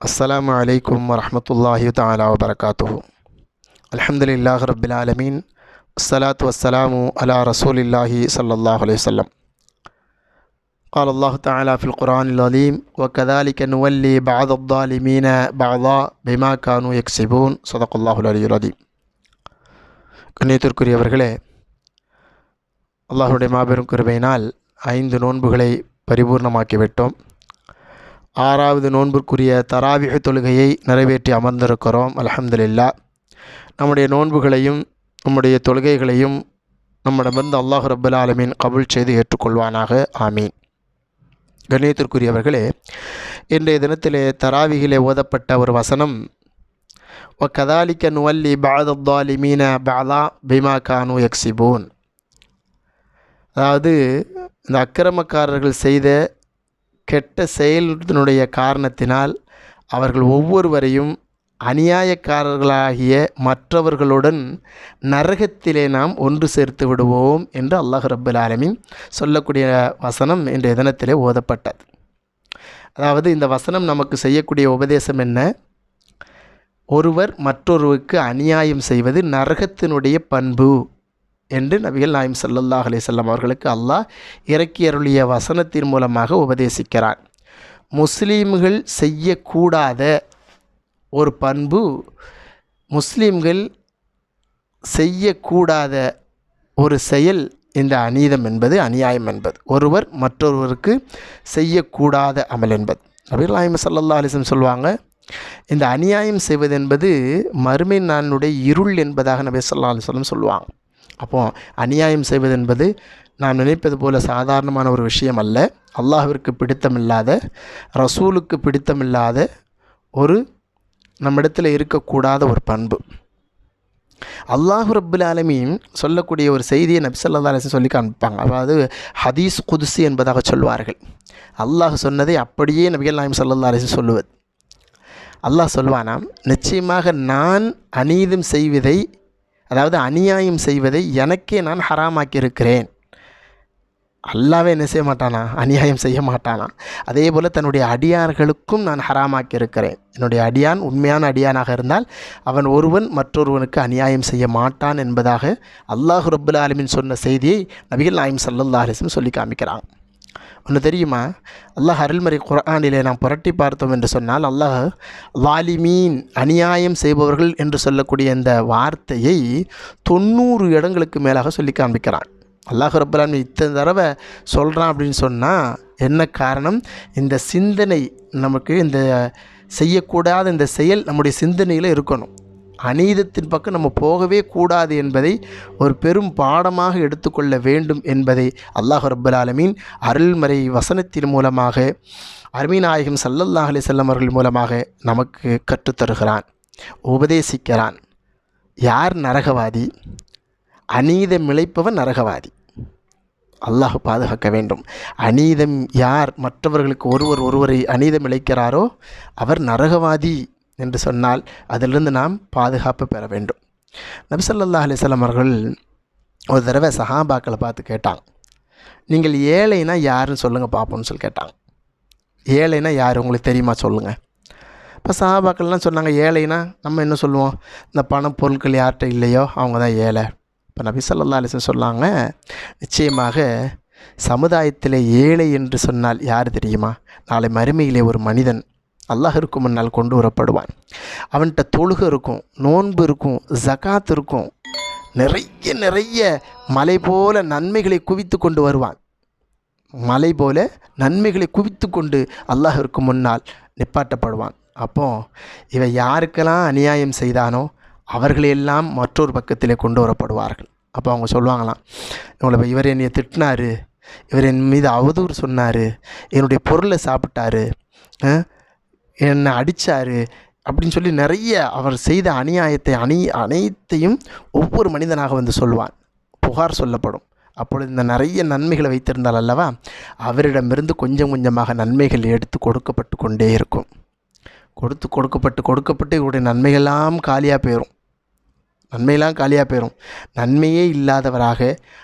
السلام عليكم ورحمة الله تعالى وبركاته الحمد لله رب العالمين الصلاة والسلام على رسول الله صلى الله عليه وسلم قال الله تعالى في القرآن العظيم وكذلك نولي بعض الظالمين بعضا بما كانوا يكسبون صدق الله العلي العظيم கண்ணியத்திற்குரியவர்களே அல்லாஹுடைய மாபெரும் கிருபையினால் ஐந்து நோன்புகளை பரிபூர்ணமாக்கிவிட்டோம் ஆறாவது நோன்பிற்குரிய தராவிக தொழுகையை நிறைவேற்றி அமர்ந்திருக்கிறோம். அலமதுல்லா நம்முடைய நோன்புகளையும் நம்முடைய தொழுகைகளையும் நம்மிடமிருந்து அல்லாஹ் ரபுல் ஆலமீன் கபுல் செய்து ஏற்றுக்கொள்வானாக. ஆமீன். கண்ணியத்திற்குரியவர்களே இன்றைய தினத்திலே தராவிகிலே ஓதப்பட்ட ஒரு வசனம் ஒ கதாலிக்க நுவல்லி பாதத்தாலிமீன பாலா பிமா கானு எக்ஸிபூன் அதாவது இந்த அக்கிரமக்காரர்கள் செய்த கெட்ட செயலினுடைய காரணத்தினால் அவர்கள் ஒவ்வொருவரையும் அநியாயக்காரர்களாகிய மற்றவர்களுடன் நரகத்திலே நாம் ஒன்று சேர்த்து விடுவோம் என்று அல்லாஹ் ரபுல் ஆலமின் சொல்லக்கூடிய வசனம் இன்றைய தினத்திலே ஓதப்பட்டது. அதாவது இந்த வசனம் நமக்கு செய்யக்கூடிய உபதேசம் என்ன? ஒருவர் மற்றொருவருக்கு அநியாயம் செய்வது நரகத்தினுடைய பண்பு. என்று நபிகள் நாயம் சல்லல்லாஹ் அலிசல்லாம் அவர்களுக்கு அல்லாஹ் இறக்கி அருளிய வசனத்தின் மூலமாக உபதேசிக்கிறான். முஸ்லீம்கள் செய்யக்கூடாத ஒரு பண்பு முஸ்லீம்கள் செய்யக்கூடாத ஒரு செயல் இந்த அநீதம் என்பது அநியாயம் என்பது. ஒருவர் மற்றொருவருக்கு செய்யக்கூடாத அமல் என்பது. நபிகள் நாயம் சல்லல்லா அலிசம் சொல்லுவாங்க இந்த அநியாயம் செய்வது என்பது மறுமை நானுடைய இருள் என்பதாக நபி சொல்லா அலிஸ்லம் சொல்லுவாங்க அப்போ அநியாயம் செய்வது என்பது நாம் நினைப்பது போல சாதாரணமான ஒரு விஷயம் அல்ல அல்லாஹிற்கு பிடித்தமில்லாத ரசூலுக்கு பிடித்தமில்லாத ஒரு நம்மிடத்தில் இருக்கக்கூடாத ஒரு பண்பு. அல்லாஹு ரப்புல் ஆலமீன் சொல்லக்கூடிய ஒரு செய்தியை நபிசல்லா அலிசன் சொல்லி காண்பிப்பாங்க. அதாவது ஹதீஸ் குதுசு என்பதாக சொல்வார்கள். அல்லாஹ் சொன்னதை அப்படியே நபிகள் நாயம் சல்லா அலிசன் சொல்லுவது. அல்லாஹ் சொல்வானாம் நிச்சயமாக நான் அநீதம் செய்வதை அதாவது அநியாயம் செய்வதை எனக்கே நான் ஹராமாக்கி இருக்கிறேன் அல்லாவே என்ன செய்ய மாட்டானா? அநியாயம் செய்ய மாட்டானா? அதே போல் தன்னுடைய அடியார்களுக்கும் நான் ஹராமாக்கியிருக்கிறேன். என்னுடைய அடியான் உண்மையான அடியானாக இருந்தால் அவன் ஒருவன் மற்றொருவனுக்கு அநியாயம் செய்ய மாட்டான் என்பதாக அல்லாஹு ரபுல் ஆலமின் சொன்ன செய்தியை நபிகள் நாயம் சல்லல்லா அலிஸ்லம் சொல்லி காமிக்கிறான் ஒன்று தெரியுமா? அல்லாஹ் அருள்மறை குரானிலே நாம் புரட்டி பார்த்தோம் என்று சொன்னால் அல்லாஹ் வாலிமீன் அநியாயம் செய்பவர்கள் என்று சொல்லக்கூடிய இந்த வார்த்தையை தொண்ணூறு இடங்களுக்கு மேலாக சொல்லி காண்பிக்கிறான். அல்லாஹ் ரப்பலான் இத்தனை தடவை சொல்கிறான் அப்படின்னு சொன்னால் என்ன காரணம்? இந்த சிந்தனை நமக்கு இந்த செய்யக்கூடாத இந்த செயல் நம்முடைய சிந்தனையில் இருக்கணும். அநீதத்தின் பக்கம் நம்ம போகவே கூடாது என்பதை ஒரு பெரும் பாடமாக எடுத்துக்கொள்ள வேண்டும் என்பதை அல்லாஹ் ரப்பல் ஆலமீன் அருள்மறை வசனத்தின் மூலமாக அருமீநாயகம் சல்லல்லாஹ் அலி செல்லம் அவர்கள் மூலமாக நமக்கு கற்றுத்தருகிறான் உபதேசிக்கிறான். யார் நரகவாதி? அநீதம் இழைப்பவன் நரகவாதி. அல்லாஹ் பாதுகாக்க வேண்டும். அநீதம் யார்? மற்றவர்களுக்கு ஒருவர் ஒருவரை அநீதம் இழைக்கிறாரோ அவர் நரகவாதி. என்று சொன்னால் அதிலிருந்து நாம் பாதுகாப்பு பெற வேண்டும். நபிசல்லா அலிஸ்லாம் அவர்கள் ஒரு தடவை சஹாபாக்களை பார்த்து கேட்டாங்க. நீங்கள் ஏழைனா யாருன்னு சொல்லுங்கள் பார்ப்போம்னு சொல்லி கேட்டாங்க. ஏழைனா யார்? உங்களுக்கு தெரியுமா? சொல்லுங்கள் இப்போ சஹாபாக்கள்லாம் சொன்னாங்க ஏழைனா நம்ம என்ன சொல்லுவோம்? இந்த பணம் பொருட்கள் யார்கிட்ட இல்லையோ அவங்க தான் ஏழை. இப்போ நபி சொல்லா அலிஸ்லாம் சொன்னாங்க நிச்சயமாக சமுதாயத்தில் ஏழை என்று சொன்னால் யார் தெரியுமா? நாளை மறுமையிலே ஒரு மனிதன் அல்லாஹிற்கு முன்னால் கொண்டு வரப்படுவான். அவன்கிட்ட தொழுக இருக்கும் நோன்பு இருக்கும் ஜகாத் இருக்கும். நிறைய நிறைய மலை போல நன்மைகளை குவித்து கொண்டு வருவான். மலை போல நன்மைகளை குவித்து கொண்டு அல்லாஹிற்கு முன்னால் நிப்பாட்டப்படுவான். அப்போ இவன் யாருக்கெல்லாம் அநியாயம் செய்தானோ அவர்களையெல்லாம் மற்றொரு பக்கத்திலே கொண்டு வரப்படுவார்கள். அப்போ அவங்க சொல்லுவாங்களாம் இவங்களை இவர் என்னை திட்டினார் இவர் என் மீது அவதூறு சொன்னார் என்னுடைய பொருளை சாப்பிட்டாரு என்னை அடித்தார் அப்படின்னு சொல்லி நிறைய அவர் செய்த அநியாயத்தை அணி அனைத்தையும் ஒவ்வொரு மனிதனாக வந்து சொல்வான் புகார் சொல்லப்படும். அப்பொழுது இந்த நிறைய நன்மைகளை வைத்திருந்தால் அல்லவா அவரிடமிருந்து கொஞ்சம் கொஞ்சமாக நன்மைகள் எடுத்து கொடுக்கப்பட்டு கொண்டே இருக்கும். கொடுத்து கொடுக்கப்பட்டு கொடுக்கப்பட்டு இவருடைய நன்மைகள்லாம் காலியாக போயிடும் நன்மையெல்லாம் காலியாக போயிடும் நன்மையே இல்லாதவராக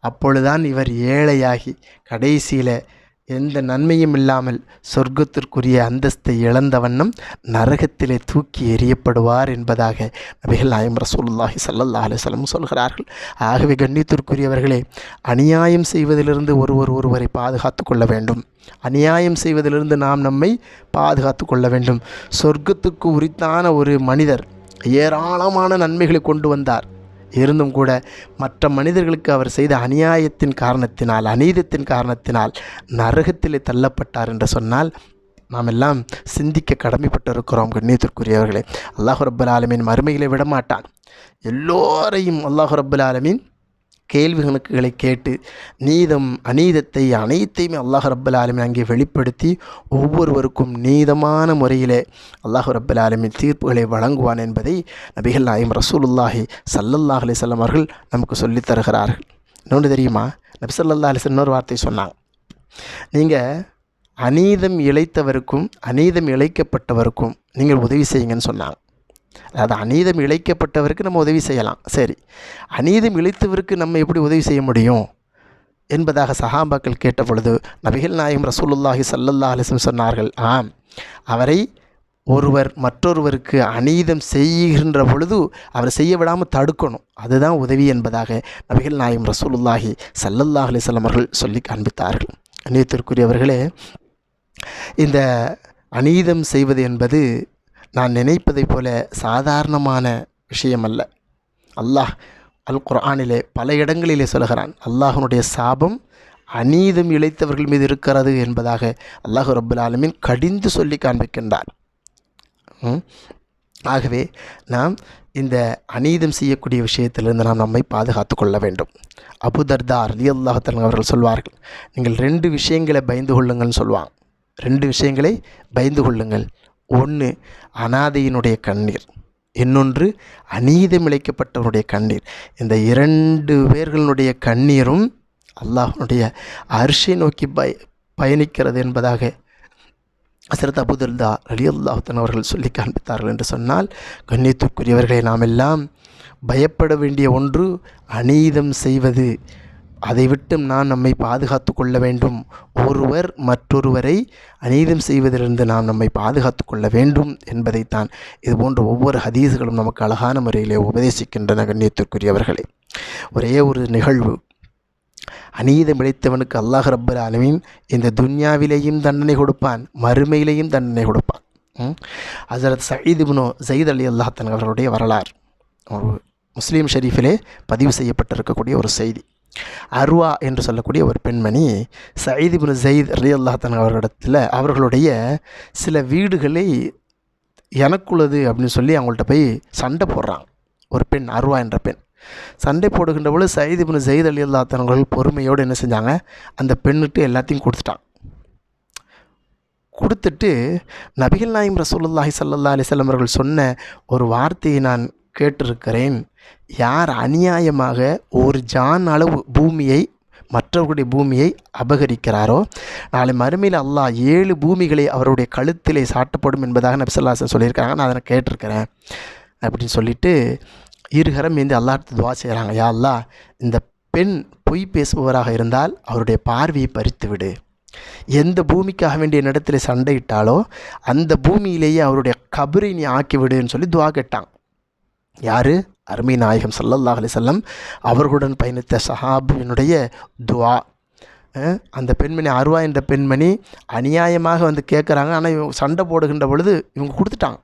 அப்பொழுதுதான் இவர் ஏழையாகி கடைசியில் எந்த நன்மையும் இல்லாமல் சொர்க்கத்திற்குரிய அந்தஸ்தை இழந்த வண்ணம் நரகத்திலே தூக்கி எறியப்படுவார் என்பதாக நபிகள் நாயம் ரசூலுல்லாஹி ஸல்லல்லாஹு அலைஹி சொல்கிறார்கள். ஆகவே கண்ணியத்திற்குரியவர்களே அநியாயம் செய்வதிலிருந்து ஒருவர் ஒருவரை பாதுகாத்து கொள்ள வேண்டும். அநியாயம் செய்வதிலிருந்து நாம் நம்மை பாதுகாத்து கொள்ள வேண்டும். சொர்க்கத்துக்கு உரித்தான ஒரு மனிதர் ஏராளமான நன்மைகளை கொண்டு வந்தார். இருந்தும் கூட மற்ற மனிதர்களுக்கு அவர் செய்த அநியாயத்தின் காரணத்தினால் அநீதத்தின் காரணத்தினால் நரகத்திலே தள்ளப்பட்டார் என்று சொன்னால் நாம் எல்லாம் சிந்திக்க கடமைப்பட்டிருக்கிறோம் கண்ணியத்திற்குரியவர்களே. அல்லாஹு ரபுல் ஆலமீன் மறுமையிலே விடமாட்டான். எல்லோரையும் அல்லாஹு ரபுல் ஆலமீன் கேள்வி கணக்குகளை கேட்டு நீதம் அநீதத்தை அனைத்தையுமே அல்லாஹ் ரப்பல் ஆலமி அங்கே வெளிப்படுத்தி ஒவ்வொருவருக்கும் நீதமான முறையிலே அல்லாஹ் ரப்பல் ஆலமி தீர்ப்புகளை வழங்குவான் என்பதை நபிகள் நாயம் ரசூலுல்லாஹி சல்லல்லாஹ் அலிசல்லம் அவர்கள் நமக்கு சொல்லித் தருகிறார்கள். இன்னொன்று தெரியுமா? நபி ஸல்லல்லாஹு அலிஸ் இன்னொரு வார்த்தை சொன்னாங்க. நீங்கள் அநீதம் இழைத்தவருக்கும் அநீதம் இழைக்கப்பட்டவருக்கும் நீங்கள் உதவி செய்யுங்கன்னு சொன்னாங்க. அதாவது அநீதம் இழைக்கப்பட்டவருக்கு நம்ம உதவி செய்யலாம். சரி. அநீதம் இழைத்தவருக்கு நம்ம எப்படி உதவி செய்ய முடியும்? என்பதாக சஹாபாக்கள் கேட்ட பொழுது நபிகள் நாயகம் ரசூலுல்லாஹி சல்லல்லா அலிசம் சொன்னார்கள் ஆம். அவரை ஒருவர் மற்றொருவருக்கு அநீதம் செய்கின்ற பொழுது அவர் செய்ய விடாமல் தடுக்கணும். அதுதான் உதவி என்பதாக நபிகள் நாயகம் ரசூலுல்லாஹி சல்லல்லாஹ் அலிசல்லம் அவர்கள் சொல்லி காண்பித்தார்கள். அநீதத்திற்குரியவர்களே இந்த அநீதம் செய்வது என்பது நான் நினைப்பதைப் போல சாதாரணமான விஷயமல்ல. அல்லாஹ் அல் குர்ஆனிலே பல இடங்களிலே சொல்கிறான் அல்லாஹனுடைய சாபம் அநீதம் இழைத்தவர்கள் மீது இருக்கிறது என்பதாக அல்லாஹ் ரபுல் ஆலமின் கடிந்து சொல்லி காண்பிக்கின்றார் ம்? ஆகவே நாம் இந்த அநீதம் செய்யக்கூடிய விஷயத்திலிருந்து நாம் நம்மை பாதுகாத்து கொள்ள வேண்டும். அபுதர்தா அலி அல்லாஹத்தன் அவர்கள் சொல்வார்கள் நீங்கள் ரெண்டு விஷயங்களை பயந்து கொள்ளுங்கள்னு சொல்லுவாங்க ரெண்டு விஷயங்களை பயந்து கொள்ளுங்கள். ஒன்று அனாதையினுடைய கண்ணீர். இன்னொன்று அநீதம் இழைக்கப்பட்டவனுடைய கண்ணீர். இந்த இரண்டு பேர்களுடைய கண்ணீரும் அல்லாஹனுடைய அரிசை நோக்கி பய பயணிக்கிறது என்பதாக அசரத் அபுதல்தா அலி அல்லாஹன் அவர்கள் சொல்லி காண்பித்தார்கள் என்று சொன்னால் கண்ணியத்துக்குரியவர்களை நாம் எல்லாம் பயப்பட வேண்டிய ஒன்று அநீதம் செய்வது. அதை விட்டும் நாம் நம்மை பாதுகாத்து கொள்ள வேண்டும். ஒருவர் மற்றொருவரை அநீதம் செய்வதிலிருந்து நாம் நம்மை பாதுகாத்து கொள்ள வேண்டும் என்பதைத்தான் இது போன்ற ஒவ்வொரு ஹதீஸ்களும் நமக்கு அழகான முறையிலே உபதேசிக்கின்றன கண்ணியத்திற்குரியவர்களே. ஒரே ஒரு நிகழ்வு. அநீதம் இழைத்தவனுக்கு அல்லாஹ் ரப்பர் ஆலமீன் இந்த துன்யாவிலேயும் தண்டனை கொடுப்பான் மறுமையிலேயும் தண்டனை கொடுப்பான். ம்? ஹசரத் சயீத் இப்னு அலி அல்லாஹன் அவர்களுடைய வரலாறு. ஒரு முஸ்லீம் ஷெரீஃபிலே பதிவு செய்யப்பட்டிருக்கக்கூடிய ஒரு செய்தி. அர்வா என்று சொல்லக்கூடிய ஒரு பெண்மணி சயீதிபுன் இப்னு ஜயீத் அலி அல்லாஹன் அவர்களிடத்தில் அவர்களுடைய சில வீடுகளை எனக்குள்ளது அப்படின்னு சொல்லி அவங்கள்ட்ட போய் சண்டை போடுறாங்க. ஒரு பெண் அர்வா என்ற பெண். சண்டை போடுகின்ற பொழுது சயீதிபுன் இப்னு ஜெயித் அலி அல்லாத்தனர்கள் பொறுமையோடு என்ன செஞ்சாங்க? அந்த பெண்ணுட்டு எல்லாத்தையும் கொடுத்துட்டான் கொடுத்துட்டு நபிகள் நாயம் ரசூலுல்லாஹி சல்லா அலைஹி அவர்கள் சொன்ன ஒரு வார்த்தையை நான் கேட்டிருக்கிறேன். யார் அநியாயமாக ஒரு ஜான் அளவு பூமியை மற்றவர்களுடைய பூமியை அபகரிக்கிறாரோ? நாளை மறுமையில் அல்லாஹ் ஏழு பூமிகளை அவருடைய கழுத்திலே சாட்டப்படும் என்பதாக நபிசல்லாசன் சொல்லியிருக்காங்க. நான் அதை கேட்டிருக்கிறேன் அப்படின்னு சொல்லிட்டு இருகரம் ஏந்தி அல்லாட்டு துவா செய்கிறாங்க யா அல்லாஹ் இந்த பெண் பொய் பேசுபவராக இருந்தால் அவருடைய பார்வையை பறித்து விடு எந்த பூமிக்காக வேண்டிய இடத்துல சண்டையிட்டாலோ அந்த பூமியிலேயே அவருடைய கபரை நீ ஆக்கிவிடுன்னு சொல்லி துவா கேட்டான். யார்? அருமை நாயகம் ஸல்லல்லாஹு அலிசல்லம் அவர்களுடன் பயணித்த சஹாபியினுடைய துவா. அந்த பெண்மணி அருவா என்ற பெண்மணி அநியாயமாக வந்து கேட்குறாங்க. ஆனால் இவங்க சண்டை போடுகின்ற பொழுது இவங்க கொடுத்துட்டாங்க.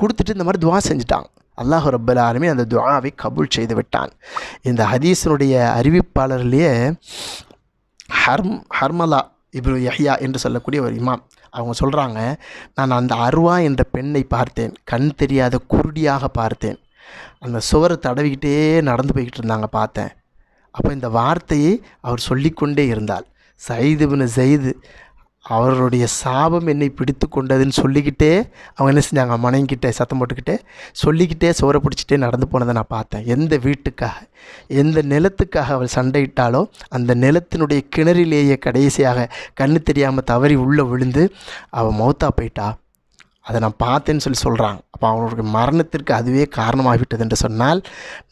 கொடுத்துட்டு இந்த மாதிரி துவா செஞ்சுட்டாங்க. அல்லாஹ் ரப்பல் ஆலமீன் அந்த துவாவை கபூல் செய்து விட்டான். இந்த ஹதீஸனுடைய அறிவிப்பாளர்லேயே ஹர்ம் ஹர்மலா இப்ரு யஹ்யா என்று சொல்லக்கூடிய ஒரு இமாம். அவங்க சொல்கிறாங்க நான் அந்த அருவா என்ற பெண்ணை பார்த்தேன். கண் தெரியாத குருடியாக பார்த்தேன். அந்த சுவரை தடவிக்கிட்டே நடந்து போய்கிட்டு இருந்தாங்க பார்த்தேன். அப்போ இந்த வார்த்தையை அவர் சொல்லிக்கொண்டே இருந்தால் சயீது பின் ஜெயிது அவருடைய சாபம் என்னை பிடித்து கொண்டதுன்னு சொல்லிக்கிட்டே அவங்க என்ன செஞ்சாங்க? மனைங்கிட்ட சத்தம் போட்டுக்கிட்டே சொல்லிக்கிட்டே சோறை பிடிச்சிட்டே நடந்து போனதை நான் பார்த்தேன். எந்த வீட்டுக்காக எந்த நிலத்துக்காக அவள் சண்டையிட்டாலோ அந்த நிலத்தினுடைய கிணறிலேயே கடைசியாக கண்ணு தெரியாமல் தவறி உள்ளே விழுந்து அவள் மௌத்தா போயிட்டா. அதை நான் பார்த்தேன்னு சொல்லி சொல்கிறாங்க அப்போ அவனுடைய மரணத்திற்கு அதுவே காரணமாகிவிட்டது என்று சொன்னால்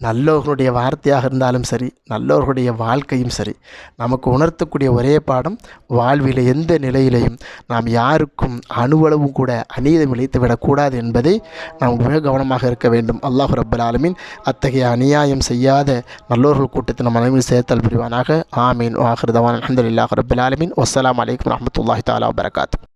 நல்லவர்களுடைய வார்த்தையாக இருந்தாலும் சரி நல்லவர்களுடைய வாழ்க்கையும் சரி நமக்கு உணர்த்தக்கூடிய ஒரே பாடம் வாழ்வில் எந்த நிலையிலையும் நாம் யாருக்கும் அணுவளவும் கூட அநீதம் இழைத்து விடக்கூடாது என்பதை நாம் மிக கவனமாக இருக்க வேண்டும். அல்லாஹ் ரப்பல் ஆலமின். அத்தகைய அநியாயம் செய்யாத நல்லோர்கள் கூட்டத்தை நம்ம அனைவரும் சேர்த்தல் புரிவானாக. ஆமீன். வாஹிருதவான் அலமதுல்லாஹ் ரபுல் ஆலமின். வசலாம் அலைக்கும் ரஹமத்துல்லாஹி தாலா வபரகாத்துஹு.